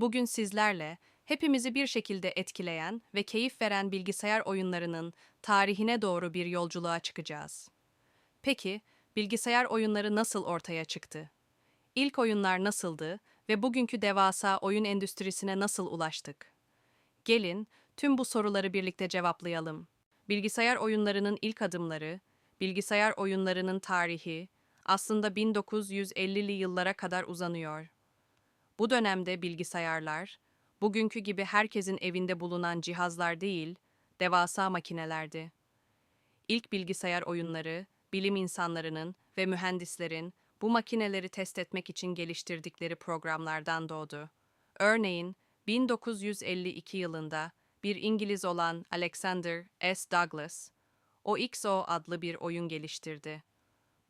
Bugün sizlerle hepimizi bir şekilde etkileyen ve keyif veren bilgisayar oyunlarının tarihine doğru bir yolculuğa çıkacağız. Peki, bilgisayar oyunları nasıl ortaya çıktı? İlk oyunlar nasıldı ve bugünkü devasa oyun endüstrisine nasıl ulaştık? Gelin tüm bu soruları birlikte cevaplayalım. Bilgisayar oyunlarının ilk adımları, bilgisayar oyunlarının tarihi aslında 1950'li yıllara kadar uzanıyor. Bu dönemde bilgisayarlar, bugünkü gibi herkesin evinde bulunan cihazlar değil, devasa makinelerdi. İlk bilgisayar oyunları, bilim insanlarının ve mühendislerin bu makineleri test etmek için geliştirdikleri programlardan doğdu. Örneğin 1952 yılında bir İngiliz olan Alexander S. Douglas, OXO adlı bir oyun geliştirdi.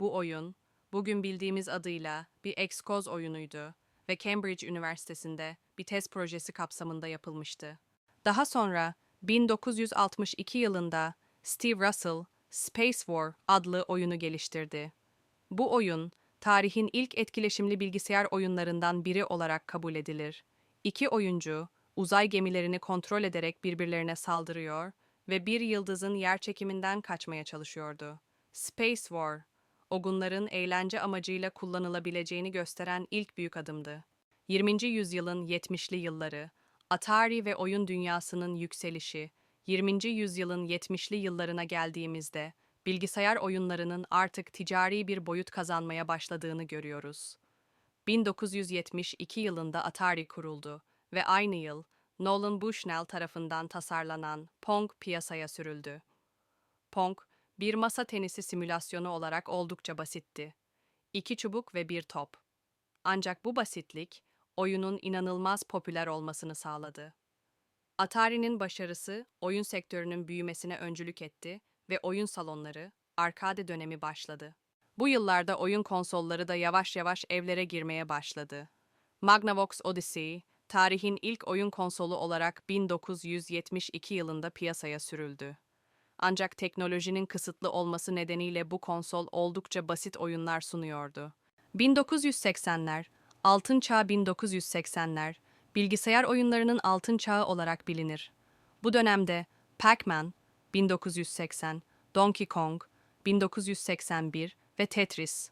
Bu oyun, bugün bildiğimiz adıyla bir Xcos oyunuydu ve Cambridge Üniversitesi'nde bir test projesi kapsamında yapılmıştı. Daha sonra 1962 yılında Steve Russell Space War adlı oyunu geliştirdi. Bu oyun, tarihin ilk etkileşimli bilgisayar oyunlarından biri olarak kabul edilir. İki oyuncu, uzay gemilerini kontrol ederek birbirlerine saldırıyor ve bir yıldızın yerçekiminden kaçmaya çalışıyordu. Space War, ogunların eğlence amacıyla kullanılabileceğini gösteren ilk büyük adımdı. 20. yüzyılın 70'li yılları, Atari ve oyun dünyasının yükselişi, 20. yüzyılın 70'li yıllarına geldiğimizde, bilgisayar oyunlarının artık ticari bir boyut kazanmaya başladığını görüyoruz. 1972 yılında Atari kuruldu ve aynı yıl Nolan Bushnell tarafından tasarlanan Pong piyasaya sürüldü. Pong, bir masa tenisi simülasyonu olarak oldukça basitti. İki çubuk ve bir top. Ancak bu basitlik, oyunun inanılmaz popüler olmasını sağladı. Atari'nin başarısı, oyun sektörünün büyümesine öncülük etti ve oyun salonları, arkade dönemi başladı. Bu yıllarda oyun konsolları da yavaş yavaş evlere girmeye başladı. Magnavox Odyssey, tarihin ilk oyun konsolu olarak 1972 yılında piyasaya sürüldü. Ancak teknolojinin kısıtlı olması nedeniyle bu konsol oldukça basit oyunlar sunuyordu. 1980'ler, Altın Çağ 1980'ler, bilgisayar oyunlarının altın çağı olarak bilinir. Bu dönemde Pac-Man 1980, Donkey Kong 1981 ve Tetris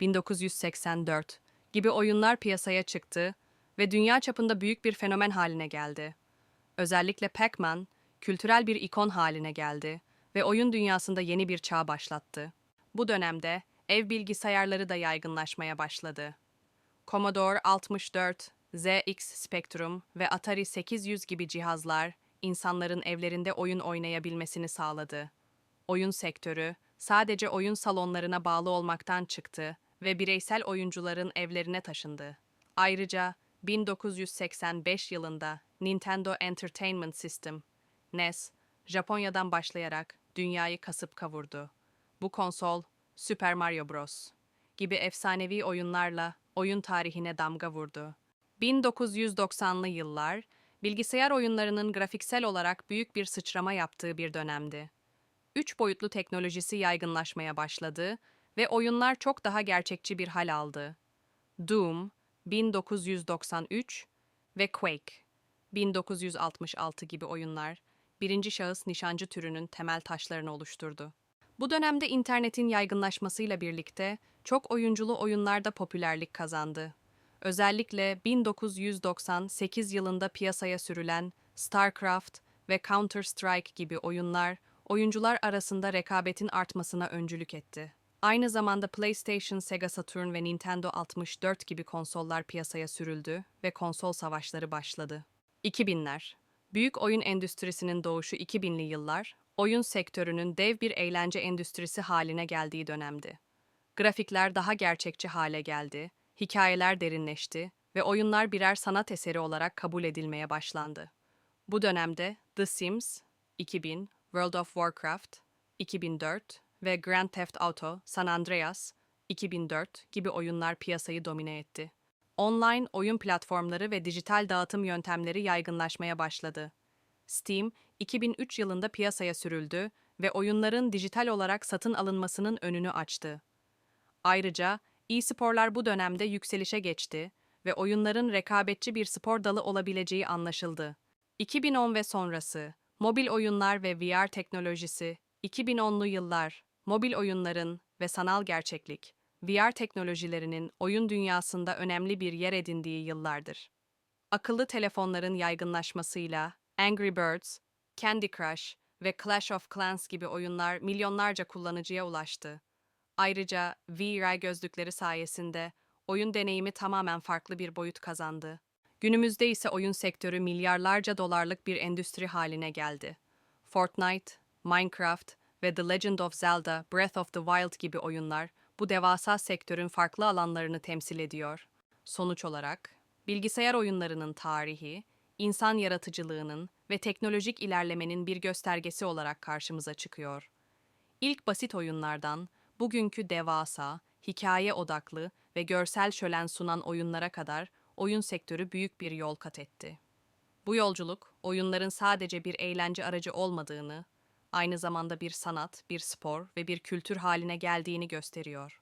1984 gibi oyunlar piyasaya çıktı ve dünya çapında büyük bir fenomen haline geldi. Özellikle Pac-Man kültürel bir ikon haline geldi ve oyun dünyasında yeni bir çağ başlattı. Bu dönemde ev bilgisayarları da yaygınlaşmaya başladı. Commodore 64, ZX Spectrum ve Atari 800 gibi cihazlar insanların evlerinde oyun oynayabilmesini sağladı. Oyun sektörü sadece oyun salonlarına bağlı olmaktan çıktı ve bireysel oyuncuların evlerine taşındı. Ayrıca 1985 yılında Nintendo Entertainment System, NES, Japonya'dan başlayarak dünyayı kasıp kavurdu. Bu konsol, Super Mario Bros. gibi efsanevi oyunlarla oyun tarihine damga vurdu. 1990'lı yıllar, bilgisayar oyunlarının grafiksel olarak büyük bir sıçrama yaptığı bir dönemdi. Üç boyutlu teknolojisi yaygınlaşmaya başladı ve oyunlar çok daha gerçekçi bir hal aldı. Doom, 1993 ve Quake, 1966 gibi oyunlar, birinci şahıs nişancı türünün temel taşlarını oluşturdu. Bu dönemde internetin yaygınlaşmasıyla birlikte çok oyunculu oyunlar da popülerlik kazandı. Özellikle 1998 yılında piyasaya sürülen StarCraft ve Counter-Strike gibi oyunlar oyuncular arasında rekabetin artmasına öncülük etti. Aynı zamanda PlayStation, Sega Saturn ve Nintendo 64 gibi konsollar piyasaya sürüldü ve konsol savaşları başladı. 2000'ler Büyük oyun endüstrisinin doğuşu 2000'li yıllar, oyun sektörünün dev bir eğlence endüstrisi haline geldiği dönemdi. Grafikler daha gerçekçi hale geldi, hikayeler derinleşti ve oyunlar birer sanat eseri olarak kabul edilmeye başlandı. Bu dönemde The Sims 2000, World of Warcraft 2004 ve Grand Theft Auto San Andreas 2004 gibi oyunlar piyasayı domine etti. Online oyun platformları ve dijital dağıtım yöntemleri yaygınlaşmaya başladı. Steam 2003 yılında piyasaya sürüldü ve oyunların dijital olarak satın alınmasının önünü açtı. Ayrıca e-sporlar bu dönemde yükselişe geçti ve oyunların rekabetçi bir spor dalı olabileceği anlaşıldı. 2010 ve sonrası, mobil oyunlar ve VR teknolojisi, 2010'lu yıllar, mobil oyunların ve sanal gerçeklik, VR teknolojilerinin oyun dünyasında önemli bir yer edindiği yıllardır. Akıllı telefonların yaygınlaşmasıyla Angry Birds, Candy Crush ve Clash of Clans gibi oyunlar milyonlarca kullanıcıya ulaştı. Ayrıca VR gözlükleri sayesinde oyun deneyimi tamamen farklı bir boyut kazandı. Günümüzde ise oyun sektörü milyarlarca dolarlık bir endüstri haline geldi. Fortnite, Minecraft ve The Legend of Zelda Breath of the Wild gibi oyunlar bu devasa sektörün farklı alanlarını temsil ediyor. Sonuç olarak, bilgisayar oyunlarının tarihi, insan yaratıcılığının ve teknolojik ilerlemenin bir göstergesi olarak karşımıza çıkıyor. İlk basit oyunlardan bugünkü devasa, hikaye odaklı ve görsel şölen sunan oyunlara kadar oyun sektörü büyük bir yol kat etti. Bu yolculuk, oyunların sadece bir eğlence aracı olmadığını, aynı zamanda bir sanat, bir spor ve bir kültür haline geldiğini gösteriyor.